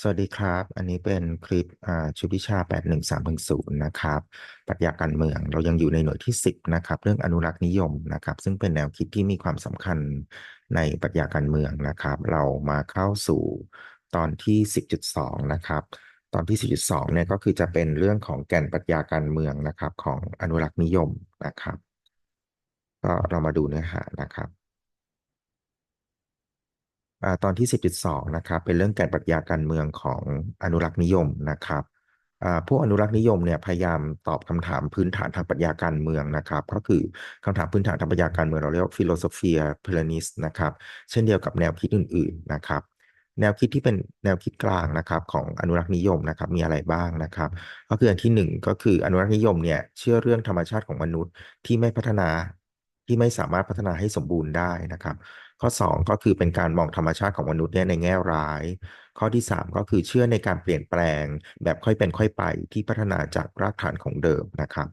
สวัสดีครับ อันนี้เป็นคลิปชุดวิชา 81310 นะครับ ปรัชญาการเมือง เรายังอยู่ในหน่วยที่ 10 นะครับ เรื่องอนุรักษ์นิยมนะครับ ซึ่งเป็นแนวคิดที่มีความสำคัญในปรัชญาการเมืองนะครับ เรามาเข้าสู่ตอนที่ 10.2 นะครับ ตอนที่ 10.2 เนี่ยก็คือจะเป็นเรื่องของแก่นปรัชญาการเมืองนะครับของอนุรักษ์นิยมนะครับ ก็เรามาดูเนื้อหานะครับ ตอนที่ 10.2 นะครับ เป็นเรื่องแก่นปรัชญาการเมืองของอนุรักษ์นิยมนะครับพวกอนุรักษ์นิยมเนี่ยพยายามตอบคำถามพื้นฐานทางปรัชญาการเมืองนะครับ ก็คือคำถามพื้นฐานทางปรัชญาการเมืองเราเรียกว่าฟิโลโซเฟียเพลนิสนะครับ เช่นเดียวกับแนวคิดอื่น ๆนะครับ แนวคิดที่เป็นแนวคิดกลางนะครับของอนุรักษ์นิยมนะครับมีอะไรบ้างนะครับ ก็คืออันที่ 1 ก็คืออนุรักษ์นิยมเนี่ยเชื่อเรื่องธรรมชาติของมนุษย์ที่ไม่พัฒนาที่ไม่สามารถพัฒนาให้สมบูรณ์ได้นะครับ ข้อ 2 ก็คือเป็นการมองธรรมชาติของมนุษย์เนี่ยในแง่ร้าย ข้อที่ 3 ก็คือเชื่อในการเปลี่ยนแปลง แบบค่อยเป็นค่อยไปที่พัฒนาจากรากฐานของเดิมนะครับ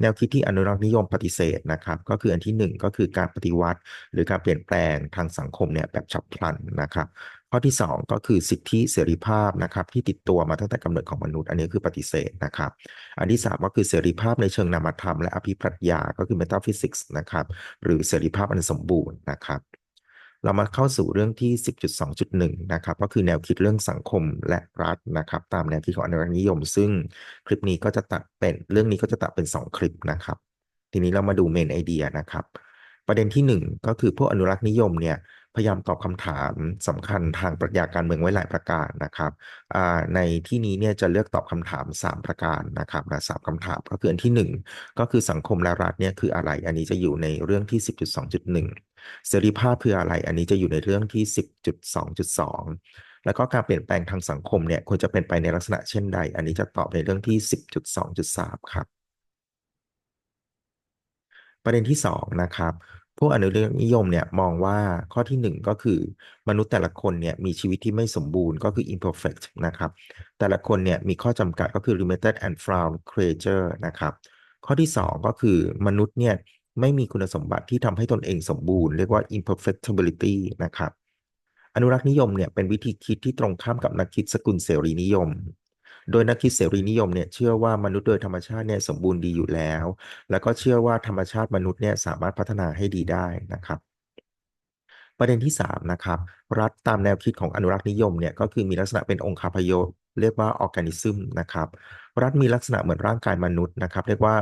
แนวคิดที่อนุรักษ์นิยมปฏิเสธนะครับ ก็คืออันที่ 1 ก็คือการปฏิวัติ หรือการเปลี่ยนแปลงทางสังคมเนี่ยแบบฉับพลันนะครับ ข้อที่ 2 ก็คือสิทธิเสรีภาพนะครับ ที่ติดตัวมาตั้งแต่กำเนิดของมนุษย์ อันนี้คือปฏิเสธนะครับ อันที่ 3 ก็คือเสรีภาพในเชิงนามธรรมและอภิปรัชญาก็คือ metaphysics นะครับหรือเสรีภาพอันสมบูรณ์นะครับ เรามาเข้าสู่เรื่องที่ 10.2.1 นะครับ ก็คือแนวคิดเรื่องสังคมและรัฐนะครับ ตามแนวคิดของอนุรักษ์นิยม ซึ่งคลิปนี้ก็จะตัดเป็นเรื่องนี้ก็จะตัดเป็น 2 คลิปนะครับ ทีนี้เรามาดูเมนไอเดียนะครับ ประเด็นที่ 1 ก็คือพวกอนุรักษ์นิยมเนี่ย พยายามตอบคำถามสำคัญทางปรัชญาการเมืองไว้หลายประการนะครับในที่นี้เนี่ยจะเลือกตอบคำถาม 3 ประการนะครับนะสามคำถามก็คืออันที่ 1 ก็คือสังคมและรัฐเนี่ยคืออะไร อันนี้จะอยู่ในเรื่องที่ 10.2.1 เสรีภาพคืออะไร อันนี้จะอยู่ในเรื่องที่ 10.2.2แล้วก็การเปลี่ยนแปลงทางสังคมเนี่ยควรจะเป็นไปในลักษณะเช่นใด อันนี้จะตอบในเรื่องที่ 10.2.3 ครับ ประเด็นที่ 2 นะครับ พวกอนุรักษ์นิยมเนี่ยมองว่าข้อที่1ก็คือมนุษย์แต่ละคนเนี่ยมีชีวิตที่ไม่สมบูรณ์ก็คือ imperfect นะครับ แต่ละคนเนี่ยมีข้อจำกัดก็คือ limited and flawed creature นะครับ ข้อที่2ก็คือมนุษย์เนี่ยไม่มีคุณสมบัติที่ทำให้ตนเองสมบูรณ์เรียกว่า imperfectibility นะครับ อนุรักษ์นิยมเนี่ยเป็นวิธีคิดที่ตรงข้ามกับนักคิดสกุลเสรีนิยม โดยนักคิดเสรีนิยมเนี่ยเชื่อว่ามนุษย์โดยธรรมชาติเนี่ยสมบูรณ์ดีอยู่แล้ว แล้วก็เชื่อว่าธรรมชาติมนุษย์เนี่ยสามารถพัฒนาให้ดีได้นะครับ ประเด็นที่ 3 นะครับ รัฐตามแนวคิดของอนุรักษ์นิยมเนี่ยก็คือมีลักษณะเป็นองค์คาพยพเรียกว่าออร์แกนิซึมนะครับ รัฐมีลักษณะเหมือนร่างกายมนุษย์นะครับ เรียกว่า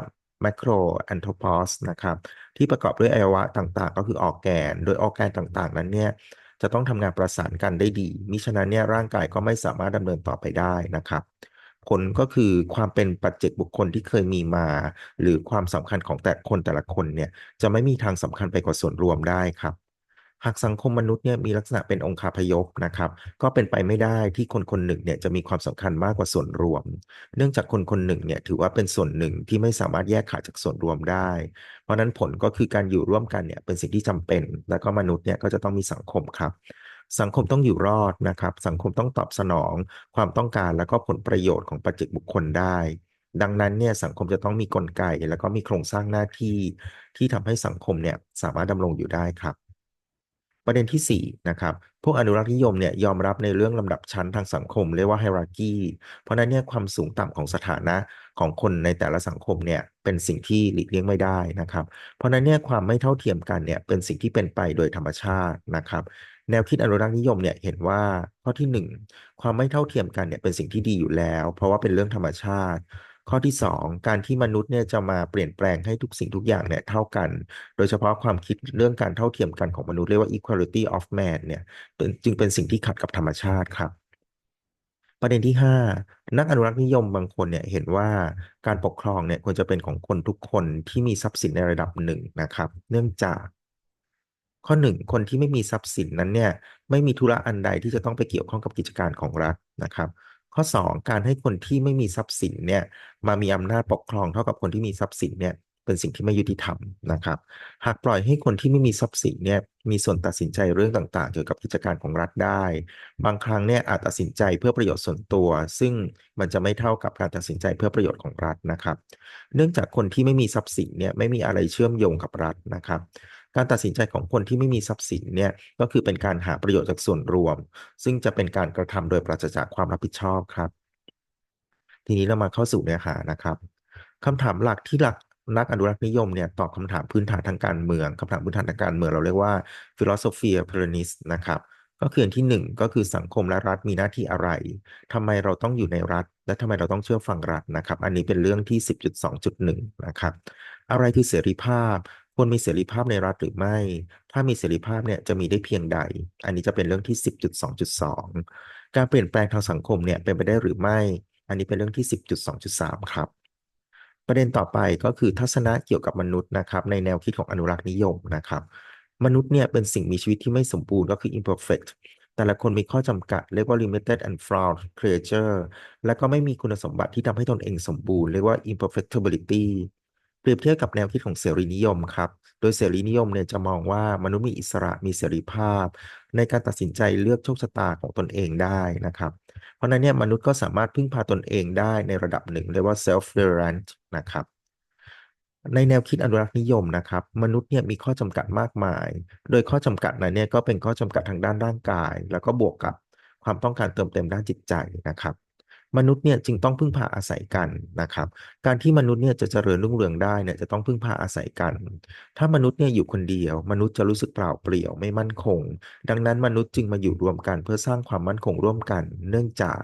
macro anthropos นะครับ ที่ประกอบด้วยอวัยวะต่างๆ ก็คือออกแกน โดยออกแกนต่างๆ นั้นเนี่ยจะต้องทำงานประสานกันได้ดี มิฉะนั้นเนี่ยร่างกายก็ไม่สามารถดำเนินต่อไปได้นะครับ ผลก็คือความเป็นปัจเจกบุคคลที่เคยมีมา หรือความสำคัญของแต่คนแต่ละคนเนี่ยจะไม่มีทางสำคัญไปกว่าส่วนรวมได้ครับ หากสังคมมนุษย์เนี่ยมีลักษณะเป็นองค์คาพยพนะครับ ก็เป็นไปไม่ได้ที่คนคนหนึ่งเนี่ยจะมีความสำคัญมากกว่าส่วนรวม เนื่องจากคนคนหนึ่งเนี่ยถือว่าเป็นส่วนหนึ่งที่ไม่สามารถแยกขาดจากส่วนรวมได้ เพราะนั้นผลก็คือการอยู่ร่วมกันเนี่ยเป็นสิ่งที่จำเป็น แล้วก็มนุษย์เนี่ยก็จะต้องมีสังคมครับ สังคมต้องอยู่รอดนะครับ สังคมต้องตอบสนองความต้องการแล้วก็ผลประโยชน์ของปัจเจกบุคคลได้ ดังนั้นเนี่ยสังคมจะต้องมีกลไกแล้วก็มีโครงสร้างหน้าที่ที่ทำให้สังคมเนี่ยสามารถดำรงอยู่ได้ครับ ประเด็นที่4นะครับพวกอนุรักษ์นิยมเนี่ยยอมรับในเรื่องลำดับชั้นทางสังคมเรียกว่าไฮรักีเพราะนั้นเนี่ยความสูงต่ำของสถานะของคนในแต่ละสังคมเนี่ยเป็นสิ่งที่หลีกเลี่ยงไม่ได้นะครับ เพราะนั้นเนี่ยความไม่เท่าเทียมกันเนี่ยเป็นสิ่งที่เป็นไปโดยธรรมชาตินะครับ แนวคิดอนุรักษ์นิยมเนี่ยเห็นว่าข้อที่ 1 ความไม่เท่าเทียมกันเนี่ยเป็นสิ่งที่ดีอยู่แล้ว เพราะว่าเป็นเรื่องธรรมชาติ ข้อที่ 2 การที่มนุษย์เนี่ยจะมาเปลี่ยนแปลงให้ทุกสิ่งทุกอย่างเนี่ยเท่ากัน โดยเฉพาะความคิดเรื่องการเท่าเทียมกันของมนุษย์เรียกว่า equality of man เนี่ยจึงเป็นสิ่งที่ขัดกับธรรมชาติครับประเด็นที่ 5 นักอนุรักษ์นิยมบางคนเนี่ยเห็นว่าการปกครองเนี่ยควรจะเป็นของคนทุกคนที่มีทรัพย์สินในระดับหนึ่งนะครับ เนื่องจาก ข้อ1คนที่ไม่มีทรัพย์สินนั้นเนี่ยไม่มีธุระอันใดที่จะต้องไปเกี่ยวข้องกับกิจการของรัฐนะครับ ข้อ 2 การให้คนที่ไม่มีทรัพย์สินเนี่ยมามีอำนาจปกครองเท่ากับคนที่มีทรัพย์สินเนี่ย เป็นสิ่งที่ไม่ยุติธรรมนะครับ หากปล่อยให้คนที่ไม่มีทรัพย์สินเนี่ยมีส่วนตัดสินใจเรื่องต่างๆ เกี่ยวกับกิจการของรัฐได้ บางครั้งเนี่ยอาจตัดสินใจเพื่อประโยชน์ส่วนตัว ซึ่งมันจะไม่เท่ากับการตัดสินใจเพื่อประโยชน์ของรัฐนะครับ เนื่องจากคนที่ไม่มีทรัพย์สินเนี่ยไม่มีอะไรเชื่อมโยงกับรัฐนะครับการตัดสินใจของคนที่ไม่มีทรัพย์สินเนี่ยก็คือเป็นการหาประโยชน์จากส่วนรวม ซึ่งจะเป็นการกระทำโดยปราศจากความรับผิดชอบครับ ทีนี้เรามาเข้าสู่เนื้อหานะครับคำถามหลักที่หลัก นักอนุรักษ์นิยมเนี่ยตอบคำถามพื้นฐานทางการเมืองคำถามพื้นฐานทางการเมืองเราเรียกว่า philosophia p e r a n i s นะครับก็คืออันที่หนึ่งก็คือสังคมและรัฐมีหน้าที่อะไรทำไมเราต้องอยู่ในรัฐ และทำไมเราต้องเชื่อฟังรัฐนะครับ อันนี้เป็นเรื่องที่ 10.2.1 นะครับ อะไรคือเสรีภาพควรมีเสรีภาพในรัฐหรือไม่ ถ้ามีเสรีภาพเนี่ยจะมีได้เพียงใด อันนี้จะเป็นเรื่องที่ 10.2.2 การเปลี่ยนแปลงทางสังคมเนี่ยเป็นไปได้หรือไม่ อันนี้เป็นเรื่องที่ 10.2.3 ครับ ประเด็นต่อไปก็คือทัศนะเกี่ยวกับมนุษย์นะครับในแนวคิดของอนุรักษ์นิยมนะครับ มนุษย์เนี่ยเป็นสิ่งมีชีวิตที่ไม่สมบูรณ์ก็คือ imperfect แต่ละคนมีข้อจำกัดเรียกว่า limited and flawed creature และก็ไม่มีคุณสมบัติที่ทำให้ตนเองสมบูรณ์เรียกว่า imperfectibility เปรียบเทียบกับแนวคิดของเสรีนิยมครับ โดยเสรีนิยมเนี่ยจะมองว่ามนุษย์มีอิสระมีเสรีภาพ ในการตัดสินใจเลือกโชคชะตาของตนเองได้นะครับ เพราะนั้นเนี่ยมนุษย์ก็สามารถพึ่งพาตนเองได้ในระดับหนึ่งเรียกว่า self reliant นะครับในแนวคิดอนุรักษ์นิยมนะครับ มนุษย์เนี่ยมีข้อจำกัดมากมาย โดยข้อจำกัดนั้นเนี่ยก็เป็นข้อจำกัดทางด้านร่างกาย แล้วก็บวกกับความต้องการเติมเต็มด้านจิตใจนะครับ มนุษย์เนี่ยจึงต้องพึ่งพาอาศัยกันนะครับ การที่มนุษย์เนี่ยจะเจริญรุ่งเรืองได้เนี่ยจะต้องพึ่งพาอาศัยกัน ถ้ามนุษย์เนี่ยอยู่คนเดียว มนุษย์จะรู้สึกเปล่าเปลี่ยวไม่มั่นคง ดังนั้นมนุษย์จึงมาอยู่รวมกันเพื่อสร้างความมั่นคงร่วมกัน เนื่องจาก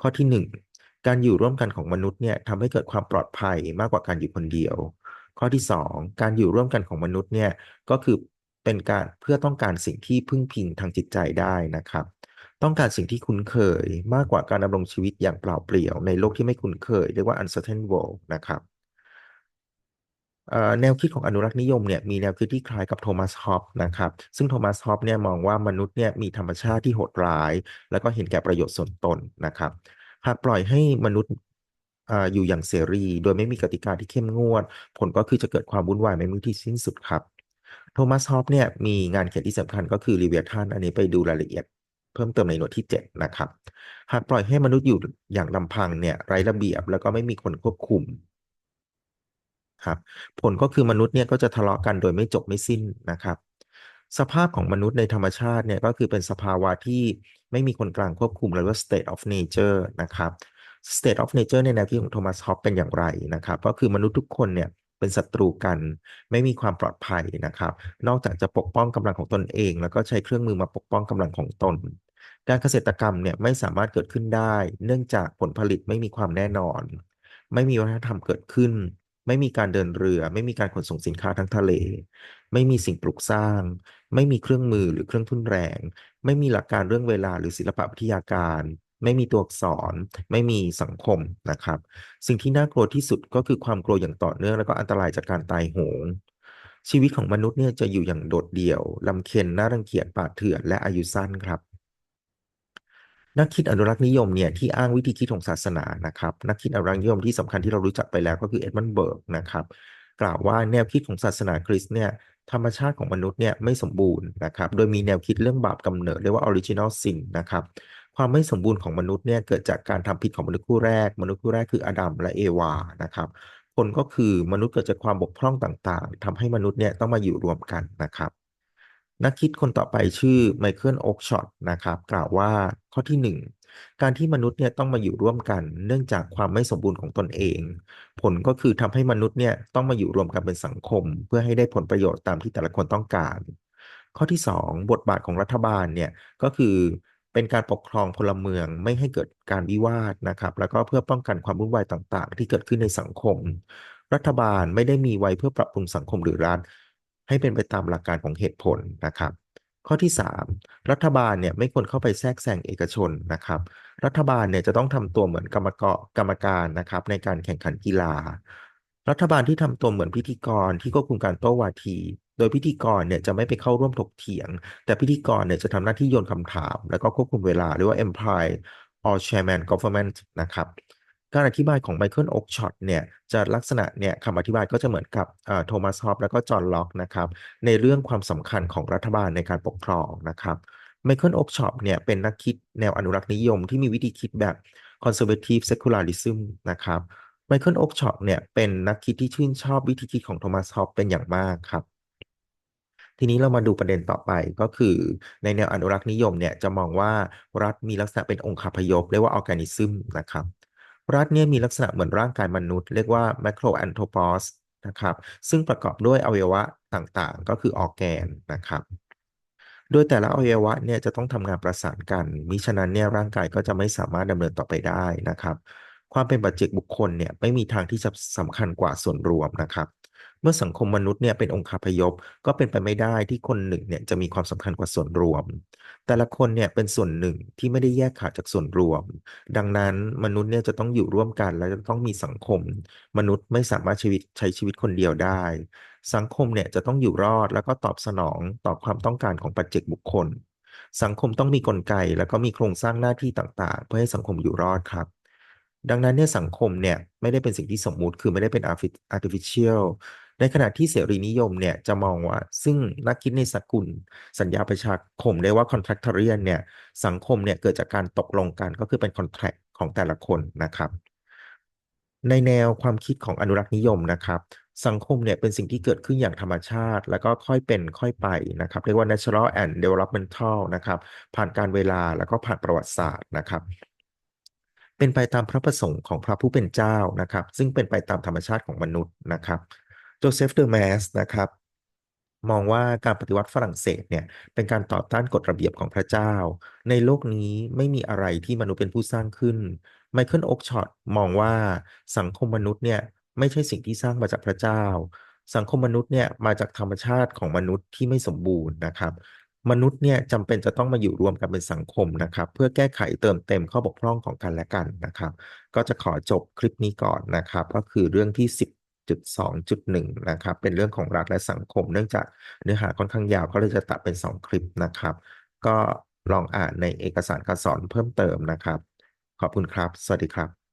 ข้อที่ 1 การอยู่ร่วมกันของมนุษย์เนี่ยทำให้เกิดความปลอดภัยมากกว่าการอยู่คนเดียว ข้อที่ 2 การอยู่ร่วมกันของมนุษย์เนี่ยก็คือเป็นการเพื่อต้องการสิ่งที่พึ่งพิงทางจิตใจได้นะครับ ต้องการสิ่งที่คุ้นเคยมากกว่าการดำรงชีวิตอย่างเปล่าเปลี่ยวในโลกที่ไม่คุ้นเคย เรียกว่า uncertain world นะครับแนวคิดของอนุรักษ์นิยมเนี่ยมีแนวคิดที่คล้ายกับโทมัสฮอปนะครับซึ่งโทมัสฮอปเนี่ยมองว่ามนุษย์เนี่ยมีธรรมชาติที่โหดร้าย แล้วก็เห็นแก่ประโยชน์ส่วนตนนะครับ หากปล่อยให้มนุษย์อยู่อย่างเสรี โดยไม่มีกติกาที่เข้มงวด ผลก็คือจะเกิดความวุ่นวายไม่มีที่สิ้นสุดครับโทมัสฮอปเนี่ยมีงานเขียนที่สำคัญก็คือรีเวียทันอันนี้ไปดูรายละเอียด เพิ่มเติมในหน่วยที่ 7 นะครับ หากปล่อยให้มนุษย์อยู่อย่างลำพังเนี่ยไร้ระเบียบแล้วก็ไม่มีคนควบคุมครับผลก็คือมนุษย์เนี่ยก็จะทะเลาะกันโดยไม่จบไม่สิ้นนะครับ สภาพของมนุษย์ในธรรมชาติเนี่ยก็คือเป็นสภาวะที่ไม่มีคนกลางควบคุมเรียกว่า state of nature นะครับ state of nature ในแนวคิดของโทมัสฮอปเป็นอย่างไรนะครับ ก็คือมนุษย์ทุกคนเนี่ยเป็นศัตรูกัน ไม่มีความปลอดภัยนะครับ นอกจากจะปกป้องกำลังของตนเอง แล้วก็ใช้เครื่องมือมาปกป้องกำลังของตน การเกษตรกรรมเนี่ยไม่สามารถเกิดขึ้นได้ เนื่องจากผลผลิตไม่มีความแน่นอน ไม่มีวัฒนธรรมเกิดขึ้น ไม่มีการเดินเรือ ไม่มีการขนส่งสินค้าทั้งทะเล ไม่มีสิ่งปลูกสร้าง ไม่มีเครื่องมือหรือเครื่องทุนแรง ไม่มีหลักการเรื่องเวลาหรือศิลปะวิทยาการ ไม่มีตัวอักษร ไม่มีสังคมนะครับ สิ่งที่น่ากลัวที่สุดก็คือความกลัวอย่างต่อเนื่องแล้วก็อันตรายจากการตายโหงชีวิตของมนุษย์เนี่ยจะอยู่อย่างโดดเดี่ยวลำเค็ญน่ารังเกียจป่าเถื่อนและอายุสั้นครับ นักคิดอนุรักษ์นิยมเนี่ยที่อ้างวิธีคิดของศาสนานะครับนักคิดอนุรักษ์นิยมที่สำคัญที่เรารู้จักไปแล้วก็คือเอ็ดมันเบิร์กนะครับกล่าวว่าแนวคิดของศาสนาคริสต์เนี่ยธรรมชาติของมนุษย์เนี่ยไม่สมบูรณ์นะครับโดยมีแนวคิดเรื่องบาปกำเนิดเรียกว่า original sin นะครับความไม่สมบูรณ์ของมนุษย์เนี่ยเกิดจากการทำผิดของมนุษย์คู่แรก มนุษย์คู่แรกคืออาดัมและเอวานะครับผลก็คือมนุษย์เกิดจากความบกพร่องต่างๆทำให้มนุษย์เนี่ยต้องมาอยู่รวมกันนะครับ นักคิดคนต่อไปชื่อไมเคิลโอ๊กช็อตนะครับ กล่าวว่าข้อที่ 1 การที่มนุษย์เนี่ยต้องมาอยู่ร่วมกัน เนื่องจากความไม่สมบูรณ์ของตนเอง ผลก็คือทำให้มนุษย์เนี่ยต้องมาอยู่รวมกันเป็นสังคม เพื่อให้ได้ผลประโยชน์ตามที่แต่ละคนต้องการ ข้อที่ 2 บทบาทของรัฐบาลเนี่ยก็คือเป็นการปกครองพลเมืองไม่ให้เกิดการวิวาทนะครับ แล้วก็เพื่อป้องกันความวุ่นวายต่างๆ ที่เกิดขึ้นในสังคม รัฐบาลไม่ได้มีไว้เพื่อปรับปรุงสังคมหรือรัฐ ให้เป็นไปตามหลักการของเหตุผลนะครับ ข้อที่ 3 รัฐบาลเนี่ยไม่ควรเข้าไปแทรกแซงเอกชนนะครับ รัฐบาลเนี่ยจะต้องทำตัวเหมือนกรรมกรกรรมการนะครับ ในการแข่งขันกีฬา รัฐบาลที่ทำตัวเหมือนพิธีกรที่ควบคุมการโต้วาที โดยพิธีกรเนี่ยจะไม่ไปเข้าร่วมถกเถียง แต่พิธีกรเนี่ยจะทำหน้าที่โยนคำถาม แล้วก็ควบคุมเวลาหรือว่า employ or chairman government นะครับ การอธิบายของไมเคิลโอ๊กช็อตเนี่ยจะลักษณะเนี่ยคำอธิบายก็จะเหมือนกับโทมัสฮอปแล้วก็จอห์นล็อกนะครับในเรื่องความสำคัญของรัฐบาลในการปกครองนะครับไมเคิลโอ๊กช็อตเนี่ยเป็นนักคิดแนวอนุรักษ์นิยมที่มีวิธีคิดแบบ conservative secularism นะครับไมเคิลโอ๊กช็อตเนี่ยเป็นนักคิดที่ชื่นชอบวิธีคิดของโทมัสฮอปเป็นอย่างมากครับทีนี้เรามาดูประเด็นต่อไปก็คือในแนวอนุรักษ์นิยมเนี่ยจะมองว่ารัฐมีลักษณะเป็นองค์คาพยพเรียกว่าออร์แกนิซึมนะครับ รัฐเนี่ยมีลักษณะเหมือนร่างกายมนุษย์ เรียกว่าแมคโครแอนโทรปอสนะครับซึ่งประกอบด้วยอวัยวะต่างๆ ก็คือออร์แกนนะครับ โดยแต่ละอวัยวะเนี่ยจะต้องทำงานประสานกันมิฉะนั้นเนี่ยร่างกายก็จะไม่สามารถดำเนินต่อไปได้นะครับ ความเป็นปัจเจกบุคคลเนี่ยไม่มีทางที่จะสำคัญกว่าส่วนรวมนะครับ เมื่อสังคมมนุษย์เนี่ยเป็นองค์คาพยพก็เป็นไปไม่ได้ที่คนหนึ่งเนี่ยจะมีความสำคัญกว่าส่วนรวม แต่ละคนเนี่ยเป็นส่วนหนึ่งที่ไม่ได้แยกขาดจากส่วนรวม ดังนั้นมนุษย์เนี่ยจะต้องอยู่ร่วมกันและจะต้องมีสังคม มนุษย์ไม่สามารถชีวิตใช้ชีวิตคนเดียวได้ สังคมเนี่ยจะต้องอยู่รอดแล้วก็ตอบสนองต่อความต้องการของปัจเจกบุคคล สังคมต้องมีกลไกแล้วก็มีโครงสร้างหน้าที่ต่างๆ เพื่อให้สังคมอยู่รอดครับ ดังนั้นเนี่ยสังคมเนี่ยไม่ได้เป็นสิ่งที่สมมุติคือไม่ได้เป็น artificial ในขณะที่เสรีนิยมเนี่ยจะมองว่า ซึ่งนักคิดในสกุล สัญญาประชาคมได้ว่า contractarian เนี่ยสังคมเนี่ยเกิดจากการตกลงกันก็คือเป็น contract ของแต่ละคนนะครับ ในแนวความคิดของอนุรักษ์นิยมนะครับ สังคมเนี่ยเป็นสิ่งที่เกิดขึ้นอย่างธรรมชาติ แล้วก็ค่อยเป็นค่อยไปนะครับ เรียกว่า natural and developmental นะครับผ่านการเวลาแล้วก็ผ่านประวัติศาสตร์นะครับ เป็นไปตามพระประสงค์ของพระผู้เป็นเจ้านะครับ ซึ่งเป็นไปตามธรรมชาติของมนุษย์นะครับโจเซฟเดอร์แมสนะครับมองว่าการปฏิวัติฝรั่งเศสเนี่ยเป็นการต่อต้านกฎระเบียบของพระเจ้า ในโลกนี้ไม่มีอะไรที่มนุษย์เป็นผู้สร้างขึ้นไมเคิลโอ๊กช็อตมองว่าสังคมมนุษย์เนี่ยไม่ใช่สิ่งที่สร้างมาจากพระเจ้า สังคมมนุษย์เนี่ยมาจากธรรมชาติของมนุษย์ที่ไม่สมบูรณ์นะครับ มนุษย์เนี่ยจำเป็นจะต้องมาอยู่รวมกันเป็นสังคมนะครับ เพื่อแก้ไขเติมเต็มข้อบกพร่องของกันและกันนะครับ ก็จะขอจบคลิปนี้ก่อนนะครับ ก็คือเรื่องที่ 10.2.1 นะครับ เป็นเรื่องของรัฐและสังคม เนื่องจากเนื้อหาค่อนข้างยาวก็เลยจะตัดเป็น 2 คลิปนะครับ ก็ลองอ่านในเอกสารการสอนเพิ่มเติมนะครับ ขอบคุณครับ สวัสดีครับ